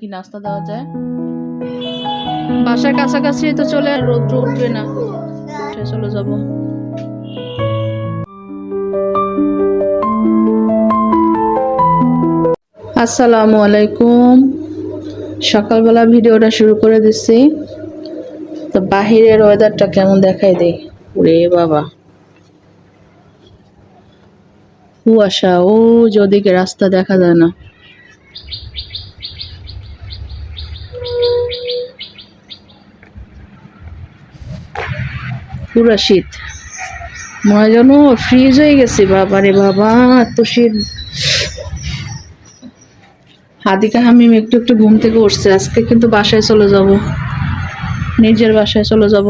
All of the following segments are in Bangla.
কি নাস্তা দেওয়া যায়? বাসার কাছাকাছি তো চলে আর রোদ্র উঠবে না। উঠে চলে যাব। আসসালামু আলাইকুম। সকালবেলা ভিডিওটা শুরু করে দিচ্ছি। তো বাহিরের ওয়েদারটা কেমন দেখাই দেই? ওরে বাবা। কুয়াশা ও যদিকে রাস্তা দেখা যায় না। পুরা শীত। মনে যেন ফ্রিজ হয়ে গেছে বাবা রে বাবা, এত শীত। হাদিকা হামিম একটু একটু ঘুম থেকে উঠছে, আজকে কিন্তু বাসায় চলে যাব। নিজের বাসায় চলে যাব।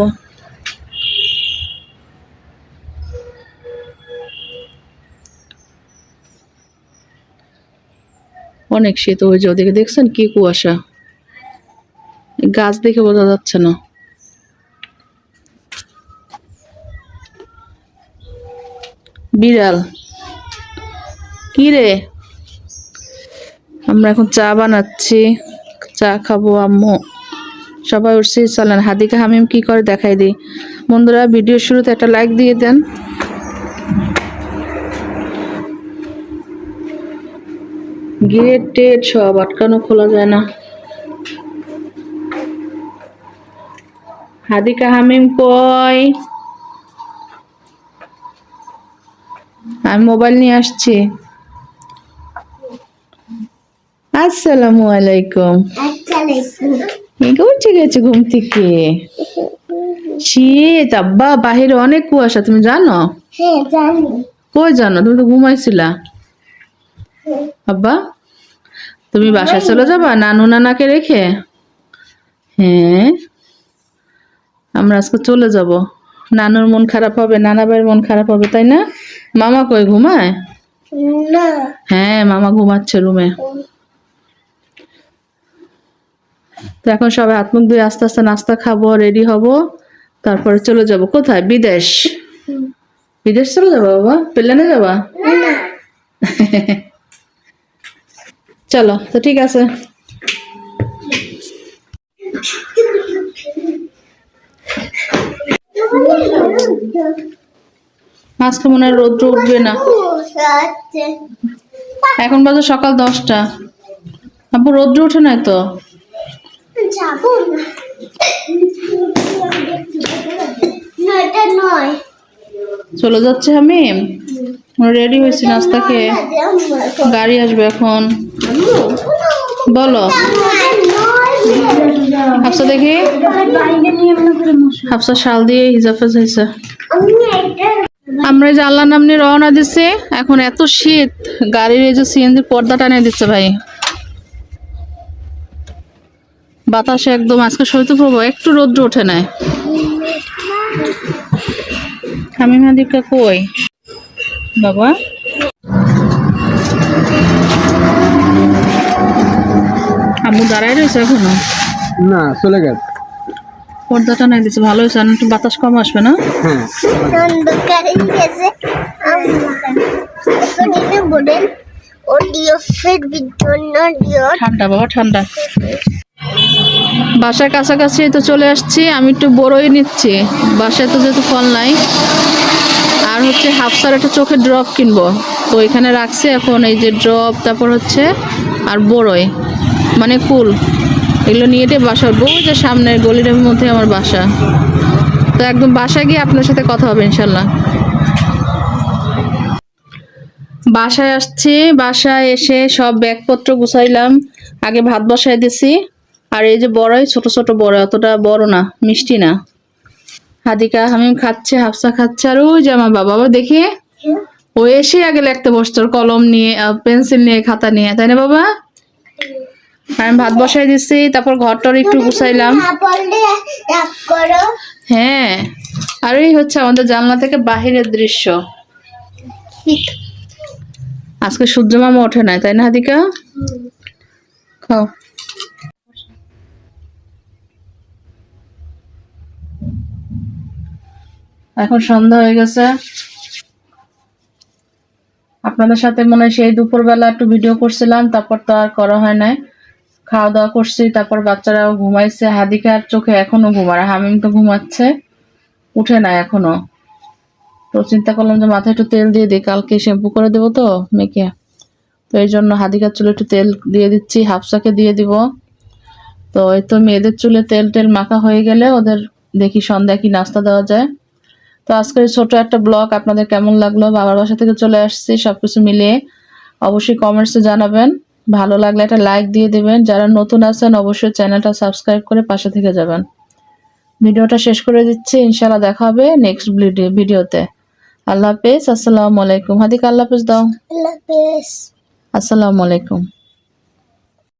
অনেক শীত যে ওদিকে দেখছেন কি কুয়াশা? গাছ দেখে বোঝা যাচ্ছে না। বিড়াল। কি রে? আমরা এখন চা বানাচ্ছি। চা খাব, আম্মু। সবাই উঠছি, চলেন। হাদিকা হামিম কি করে দেখাই দিই। বন্ধুরা ভিডিও শুরুতে একটা লাইক দিয়ে দেন। গেট টেট সব, আটকানো খোলা যায় না। হাদিকা হামিম কই? আমি মোবাইল নিয়ে আসছি। আসসালামু আলাইকুম। উঠে গেছে ঘুম থেকে? শীত আব্বা বাহিরে অনেক কুয়াশা তুমি জানো? হ্যাঁ কই জানো? তুমি তো ঘুমাইছিলা। আব্বা তুমি বাসায় চলে যাবা? নানু নানাকে রেখে? হ্যাঁ। আমরা আজকে চলে যাব। নানুর মন খারাপ হবে নানা ভাইয়ের মন খারাপ হবে তাই না? মামা কই ঘুমায়? না। হ্যাঁ মামা ঘুমাচ্ছে রুমে। তো এখন সবাই হাত মুখ ধুয়ে আস্তে আস্তে নাস্তা খাব রেডি হব। তারপরে চলে যাব। কোথায়? বিদেশ? বিদেশ চলে যাব বাবা? প্লেনে যাবা? চলো তো ঠিক আছে। আজকে মনে হয় রোদ্র উঠবে না। এখন বাজে সকাল দশটা। আপু, রোদ্র উঠে নাই তো? চলে যাচ্ছে আমি? রেডি হয়েছি নাস্তা খেয়ে। গাড়ি আসবে এখন। বলো। হাফসা দেখি। হাফসা শাল দিয়ে হিজাফেজ হয়েছে আমরা যে আল্লাহ নাম নিয়ে রওনা দিচ্ছে এখন এত শীত, গাড়ির এই যে সিএনজি পর্দা টানিয়ে দিচ্ছে ভাই। বাতাসে একদম আজকে শৈত্যপ্রবাহ, একটু রোদ্র ওঠে নাই। আমি মাদিকা কই? বাবা? আম্মু দাঁড়ায় রয়েছে এখনও? না, চলে গেছে। পর্দাটা নাই দিচ্ছে ভালো হয়েছে। একটু বাতাস কম আসবে না? হ্যাঁ। ঠান্ডা বাবা ঠান্ডা। বাসার কাছাকাছি তো চলে আসছি আমি একটু বড়ই নিচ্ছি। বাসায় তো যেহেতু ফল নাই আর হচ্ছে হাফসার একটা চোখের ড্রপ কিনবো। তো এখানে রাখছি এখন এই যে ড্রপ তারপর হচ্ছে আর বড়ই মানে কুল। এগুলো নিয়ে বাসা উঠবো ওই যে সামনের গলির মধ্যে আমার বাসা। তো একদম বাসায় গিয়ে আপনার সাথে কথা হবে ইনশাল্লাহ। বাসায় আসছি, বাসায় এসে সব ব্যাগপত্র গুছাইলাম, আগে ভাত বসাই দিছি। আর এই যে বড়ই, ছোট ছোট বড় অতটা বড় না, মিষ্টি না। হাদিকা হামিম খাচ্ছে, হাফসা খাচ্ছে, আর ওই যে আমার বাবা দেখি? ও এসে আগে লিখতে বসতো, কলম নিয়ে পেন্সিল নিয়ে, খাতা নিয়ে, তাই না বাবা? আমি ভাত বসাই দিছি, তারপর ঘরটার একটু গুছাইলাম। হ্যাঁ আর এই হচ্ছে আমাদের জানলা থেকে বাহিরের দৃশ্য। আজকে সূর্য মামা ওঠে নাই, তাই না হাদিকা খাও। এখন সন্ধ্যা হয়ে গেছে। আপনাদের সাথে মনে সেই দুপুরবেলা একটু ভিডিও করছিলাম, তারপর তো আর করা হয় নাই। খাওয়া দাওয়া করছি, তারপর বাচ্চারাও ঘুমাইছে। হাদিকার চোখে এখনও ঘুমার হামিম তো ঘুমাচ্ছে, উঠে না এখনও। তো চিন্তা করলাম যে মাথায় একটু তেল দিয়ে দিই, কালকে শ্যাম্পু করে দেবো তো মেখে তো এই জন্য হাদিকার চুলে একটু তেল দিয়ে দিচ্ছি, হাফসাকে দিয়ে দিব। তো এই তো মেয়েদের চুলে তেল টেল মাখা হয়ে গেলে ওদের দেখি সন্ধ্যায় কি নাস্তা দেওয়া যায়। তো আজকের ছোট একটা ব্লগ, আপনাদের কেমন লাগল? বাবার বাসা থেকে চলে আসছি, সবকিছু মিলিয়ে। অবশ্যই কমেন্টসে জানাবেন। ভালো লাগলে একটা লাইক দিয়ে দেবেন। যারা নতুন আছেন অবশ্যই চ্যানেলটা সাবস্ক্রাইব করে পাশে থেকে যাবেন। ভিডিওটা শেষ করে দিচ্ছি। ইনশাল্লাহ দেখা হবে নেক্সট ভিডিওতে আল্লাহ হাফেজ। আসসালামু আলাইকুম। হাদিক আল্লাহ হাফেজ দাও। আল্লাহ হাফেজ। আসসালামু আলাইকুম।